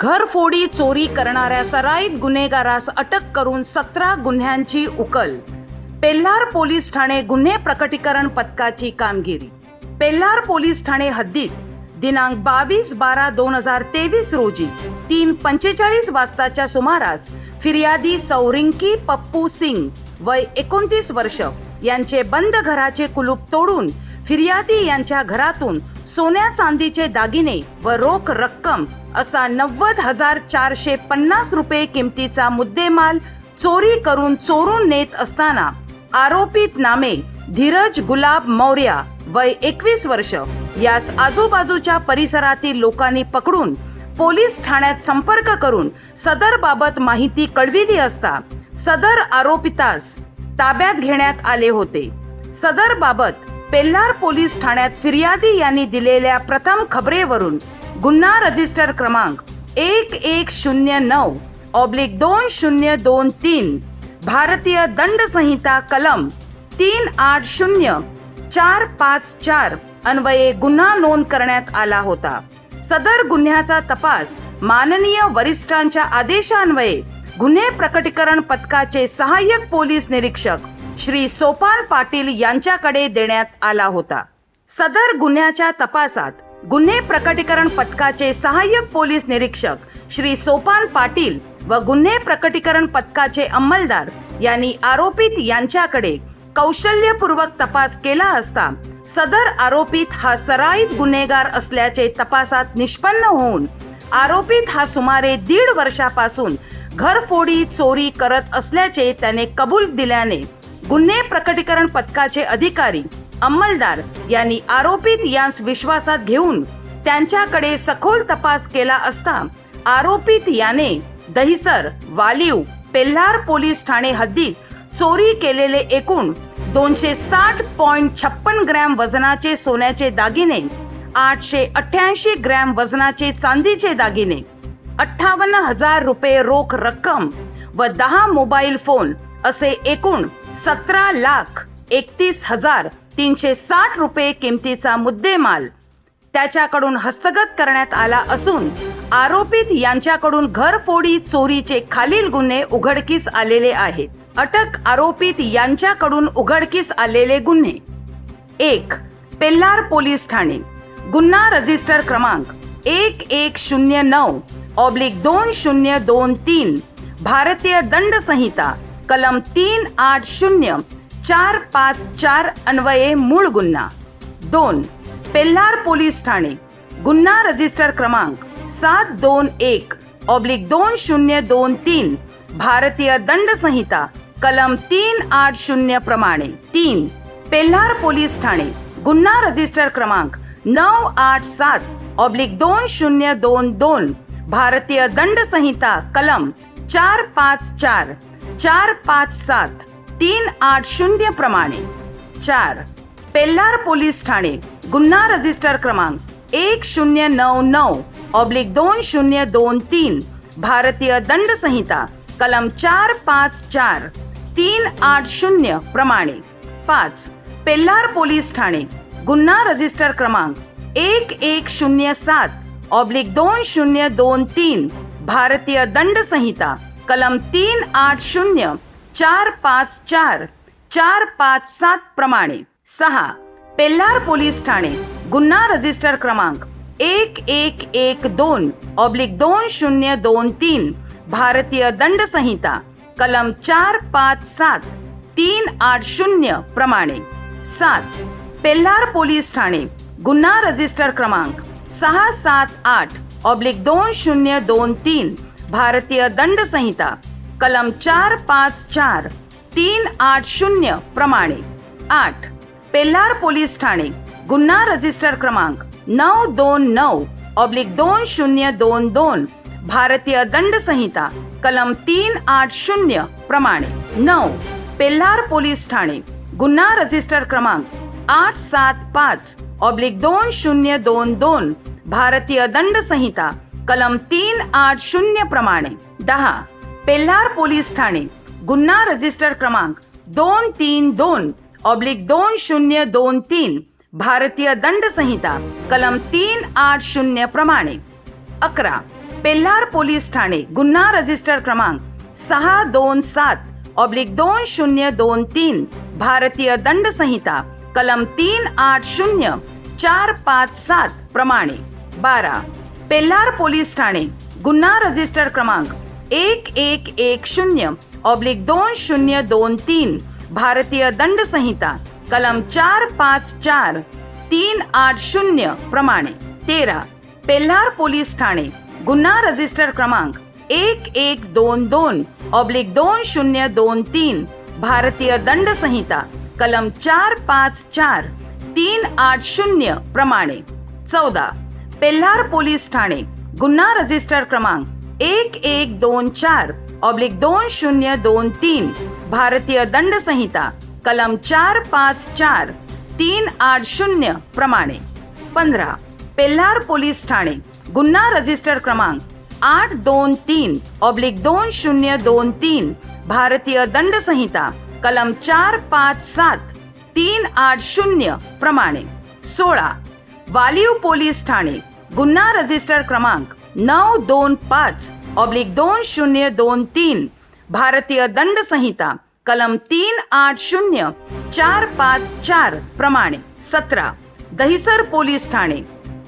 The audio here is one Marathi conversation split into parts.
घरफोडी चोरी करणाऱ्या सराईत गुन्हेगारास अटक करून सतरा गुन्ह्यांची उकल. पेल्लार पोलीस ठाणे गुन्हे प्रकटीकरण पथकाची कामगिरी. पेल्लार पोलीस ठाणे हद्दीत दिनांक बावीस बारा दोन हजार तेवीस रोजी तीन पंचेचाळीस वाजताच्या सुमारास फिर्यादी सौरिंकी पप्पू सिंग वय एकोणतीस वर्ष यांचे बंद घराचे कुलूप तोडून फिर्यादी यांच्या घरातून सोन्या चांदीचे दागिने व रोख रक्कम असा नव्वद हजार चारशे पन्नास रुपये किमतीचा मुद्देमाल चोरी करून चोरून नेत असताना आरोपित नामे धीरज गुलाब मौर्या वय एकवीस वर्ष. यास आजूबाजूच्या परिसरातील लोकांनी पकडून पोलीस ठाण्यात संपर्क करून सदर बाबत माहिती कळविली असता सदर आरोपितास ताब्यात घेण्यात आले होते. सदर बाबत पेल्लार पोलीस ठाण्यात फिर्यादी यांनी दिलेल्या प्रथम खबरेवरून गुन्हा रजिस्टर क्रमांक एक एक शून्य नऊ ऑब्लिक दोन शून्य दोन तीन भारतीय दंड संहिता कलम तीन आठ शून्य चार पाच चार अन्वये गुन्हा नोंद करण्यात आला होता. सदर गुन्ह्याचा तपास माननीय वरिष्ठांच्या आदेशान्वये गुन्हे प्रकटीकरण पथकाचे सहाय्यक पोलीस निरीक्षक श्री सोपान पाटील यांच्याकडे देण्यात आला होता. सदर गुन्ह्याच्या तपासात गुन्हे प्रकटीकरण पथकाचे सहाय्यक पोलीस निरीक्षक श्री सोपान पाटील व गुन्हे प्रकटीकरण पथकाचे अंमलदार यांनी आरोपित यांच्याकडे कौशल्यपूर्वक तपास केला असता सदर आरोपित हा सराईत गुन्हेगार असल्याचे तपासात निष्पन्न होऊन आरोपित हा सुमारे दीड वर्षापासून घरफोडी चोरी करत असल्याचे त्याने कबूल दिल्याने गुन्हे प्रकटीकरण पथकाचे अधिकारी अंमलदार यांनी आरोपित यांस विश्वासात घेऊन त्यांच्याकडे सखोल तपास केला असता आरोपित याने दहिसर वालीव पेल्हार पोलीस ठाणे हद्दीत चोरी केलेले एकूण दोनशे साठ पॉइंट छप्पन ग्रॅम वजनाचे सोन्याचे दागिने आठशे अठ्याऐंशी ग्रॅम वजनाचे चांदीचे दागिने अठ्ठावन्न हजार रुपये रोख रक्कम व दहा मोबाईल फोन असे एकूण सतरा लाख एकतीस हजार तीनशे साठ रुपये किमतीचा मुद्देमाल त्याच्याकडून हस्तगत करण्यात आला असून आरोपित यांच्याकडून घरफोडी चोरीचे खालील गुन्हे उघडकीस आलेले आहेत. अटक आरोपित यांच्याकडून उघडकीस आलेले गुन्हे. एक पेल्लार पोलीस ठाणे. गुन्हा रजिस्टर क्रमांक एक एक शून्य नऊ ऑब्लिक दोन शून्य दोन तीन भारतीय दंड संहिता कलम तीन आठ शून्य, चार पाच चार अन्वये मूळ गुन्हा. दोन पेल्लार पोलीस ठाणे, गुन्हा रजिस्टर क्रमांक सात दोन एक ऑब्लिक दोन शून्य दोन तीन, भारतीय दंड संहिता, कलम तीन आठ शून्य प्रमाणे. तीन, पेल्हार पोलीस ठाणे, गुन्हा रजिस्टर क्रमांक नऊ आठ सात ऑब्लिक दोन शून्य दोन दोन, भारतीय दंड संहिता, कलम चार पाच चार चार पाच सात तीन आठ शून्य प्रमाणे. चार. पेल्लार पोलीस ठाणे गुन्हा रजिस्टर क्रमांक एक शून्य नऊ नऊ ऑब्लिक दोन शून्य दोन तीन भारतीय दंड संहिता कलम चार पाच चार तीन आठ शून्य प्रमाणे. पाच. पेल्लार पोलीस ठाणे गुन्हा रजिस्टर क्रमांक एक एक शून्य सात ऑब्लिक दोन शून्य दोन तीन भारतीय दंड संहिता कलम तीन आठ शून्य, चार पाच चार चार पाच सात प्रमाणे. सहा, पेल्लार पोलीस ठाणे, गुन्हा रजिस्टर क्रमांक एक एक एक दोन ऑब्लिक दोन शून्य दोन तीन, भारतीय दंड संहिता, कलम चार पाच सात, तीन आठ शून्य प्रमाणे. सात पेल्हार पोलीस ठाणे, गुन्हा रजिस्टर क्रमांक सहा सात आठ ऑब्लिक दोन शून्य दोन तीन भारतीय दंड संहिता कलम चार पाच चार तीन आठ शून्य प्रमाणे. आठ. पेल्हार पोलीस ठाणे गुन्हा रजिस्टर क्रमांक नऊ दोन नऊ ऑब्लिक दोन शून्य दोन दोन भारतीय दंड संहिता कलम तीन आठ शून्य प्रमाणे. नऊ. पेल्हार पोलीस ठाणे गुन्हा रजिस्टर क्रमांक आठ सात पाच ऑब्लिक दोन शून्य दोन दोन भारतीय दंड संहिता कलम तीन आठ शून्य प्रमाणे दहा पेल्हार पोलीस ठाणे गुन्हा रजिस्टर क्रमांक दोन तीन दोन ऑब्लिक दोन शून्य दोन तीन भारतीय दंड संहिता कलम तीन आठ शून्य प्रमाणे. अकरा पेल्हार पोलीस ठाणे गुन्हा रजिस्टर क्रमांक सहा दोन सात ऑब्लिक दोन शून्य दोन तीन भारतीय दंड संहिता कलम तीन आठ शून्य चार पाच सात प्रमाणे. बारा पेल्हार पोलीस ठाणे गुन्हा रजिस्टर क्रमांक एक एक एक शून्य ऑब्लिक दोन शून्य दोन तीन भारतीय दंड संहिता कलम चार पाच चार तीन आठ शून्य प्रमाणे. तेरा पेल्हार पोलीस ठाणे गुन्हा रजिस्टर क्रमांक एक एक दोन दोन ऑब्लिक दोन शून्य दोन तीन भारतीय दंड संहिता कलम चार पाच चार तीन आठ शून्य प्रमाणे. चौदा पेल्हार पोलीस ठाणे गुन्हा रजिस्टर क्रमांक एक एक दोन चार ऑब्लिक दोन शून्य दोन तीन भारतीय दंड संहिता कलम चार पाच चार तीन आठ शून्य प्रमाणे. पंधरा पेल्हार पोलीस ठाणे गुन्हा रजिस्टर क्रमांक आठ दोन तीन ऑब्लिक दोन शून्य दोन तीन भारतीय दंड संहिता कलम चार पाच सात तीन आठ शून्य प्रमाणे. सोळा वालीव पोलीस ठाणे गुन्हा रजिस्टर क्रमांक नऊ दोन पाच ऑब्लिक दोन शून्य दोन तीन भारतीय दंड संहिता कलम तीन आठ शून्य चार पाच चार प्रमाणे सतरा दहिसर पोलीस ठाणे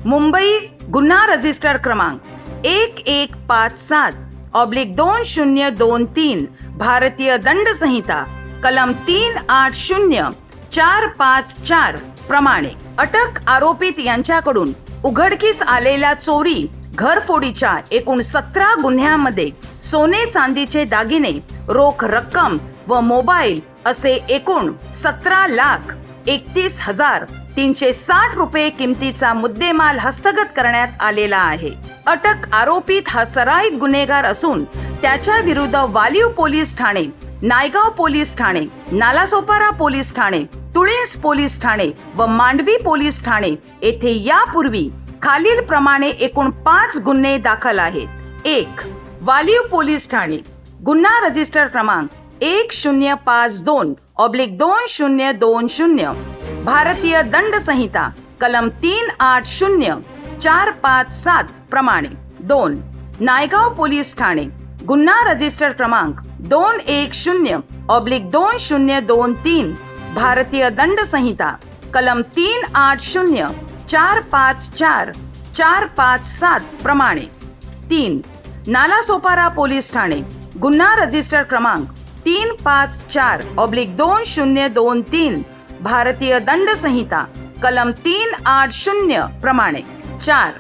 मुंबई गुन्हा रजिस्टर क्रमांक एक एक पाच सात ऑब्लिक दोन शून्य दोन तीन भारतीय दंड संहिता कलम तीन आठ शून्य चार पाच चार प्रमाणे अटक आरोपित यांच्याकडून उघडकीस आलेल्या चोरी घरफोडीच्या एकूण सतरा गुन्ह्यामध्ये सोने चांदीचे दागिने रोख रक्कम व मोबाईल असे एकूण सतरा लाख एकतीस हजार तीनशे साठ रुपये किमतीचा मुद्देमाल हस्तगत करण्यात आलेला आहे. अटक आरोपित हा सराईत गुन्हेगार असून त्याच्या विरुद्ध वालीव पोलीस ठाणे नायगाव पोलीस ठाणे नालासोपारा पोलीस ठाणे तुळेस पोलीस ठाणे व मांडवी पोलीस ठाणे येथे यापूर्वी खालील प्रमाणे एकूण पाच गुन्हे दाखल आहेत. एक वालीव पोलीस ठाणे गुन्हा रजिस्टर क्रमांक एक शून्य पाच दोन ऑब्लिक दोन शून्य दोन शून्य भारतीय दंड संहिता कलम तीन आठ शून्य चार पाच सात प्रमाणे. दोन नायगाव पोलीस ठाणे गुन्हा रजिस्टर क्रमांक दोन एक शून्य ऑब्लिक दोन शून्य दोन तीन भारतीय दंड संहिता कलम तीन आठ शून्य चार पाच चार चार पाच सात प्रमाणे. तीन नालासोपारा पोलीस ठाणे गुन्हा रजिस्टर क्रमांक तीन पाच चार ऑब्लिक दोन शून्य दोन तीन भारतीय दंड संहिता कलम तीन आठ शून्य प्रमाणे. चार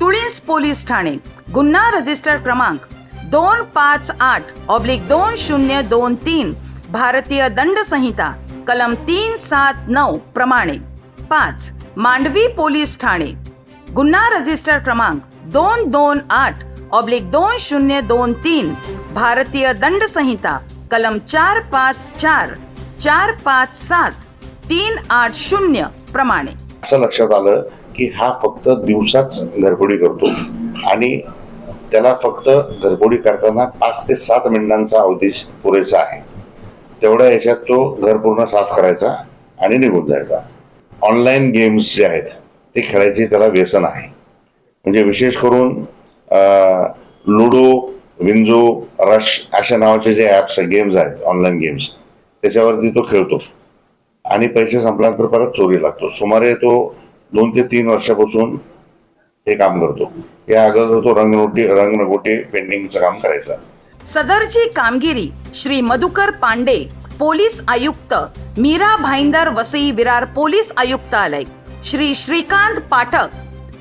तुळीस पोलीस ठाणे गुन्हा रजिस्टर क्रमांक दोन पाच आठ ऑब्लिक दोन शून्य दोन तीन भारतीय दंड संहिता कलम तीन सात नऊ प्रमाणे. पाच मांडवी पोलीस ठाणे. गुन्हा रजिस्टर क्रमांक दोन दोन आठ ऑब्लिक दोन शून्य दोन तीन भारतीय दंड संहिता कलम चार पाच चार चार पाच सात तीन आठ शून्य प्रमाणे. असं लक्षात आलं की हा फक्त दिवसाच घरफोडी करतो आणि त्याला फक्त घरबोडी करताना पाच ते सात मिनिटांचा अवधीश पुरेसा आहे. तेवढ्या याच्यात तो घर पूर्ण साफ करायचा आणि निघून जायचा. ऑनलाईन गेम्स जे आहेत ते खेळायचे त्याला व्यसन आहे. म्हणजे विशेष करून लुडो विंजो रश अशा नावाचे जे ॲप्स गेम्स आहेत ऑनलाईन गेम्स त्याच्यावरती तो खेळतो. आणि पैसे संपल्यानंतर परत चोरी लागतो. सुमारे तो दोन ते तीन वर्षापासून हे काम करतो. या अगोदर तो रंगनोटी रंगनगोटी पेंटिंगचं काम करायचा. सदरची कामगिरी श्री मधुकर पांडे पोलीस आयुक्त मीरा भाईंदर वसई विरार पोलीस आयुक्तालय. श्री श्रीकांत पाठक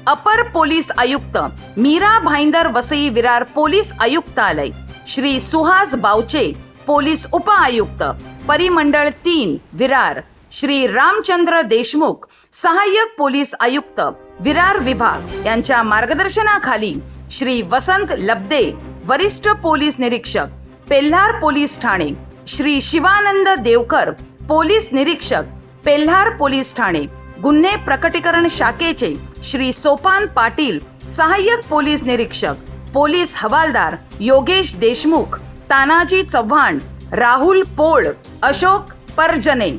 अपर पोलीस आयुक्त मीरा भाईंदर वसई विरार पोलीस आयुक्तालय. श्री सुहास बावचे पोलीस उपआयुक्त परिमंडळ तीन विरार. श्री रामचंद्र देशमुख सहाय्यक पोलीस आयुक्त विरार विभाग यांच्या मार्गदर्शनाखाली श्री वसंत लब्दे वरिष्ठ पोलीस निरीक्षक पेल्हार पोलीस ठाणे श्री शिवानंद देवकर पोलीस निरीक्षक पेल्हार पोलीस ठाणे गुन्हे प्रकटीकरण शाखेचे श्री सोपान पाटील सहाय्यक पोलीस निरीक्षक पोलीस हवालदार योगेश देशमुख तानाजी चव्हाण राहुल पोळ अशोक परजने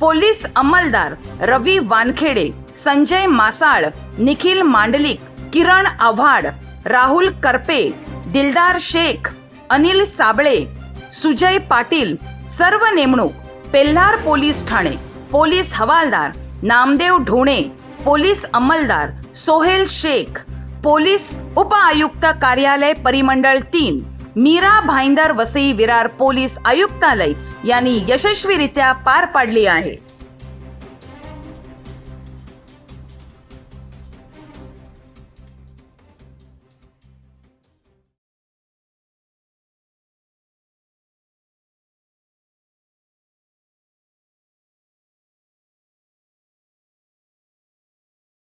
पोलीस अंमलदार रवी वानखेडे संजय मासाळ निखिल मांडलिक किरण आव्हाड राहुल करपे दिलदार शेख अनिल साबळे सुजय पाटील सर्व नेमणूक पेल्हार पोलीस ठाणे पोलीस हवालदार नामदेव ढोणे पोलीस अंमलदार सोहेल शेख पोलीस उपआयुक्त कार्यालय परिमंडळ तीन मीरा भाईंदर वसई विरार पोलीस आयुक्तालय यांनी यशस्वीरित्या पार पाडली आहे.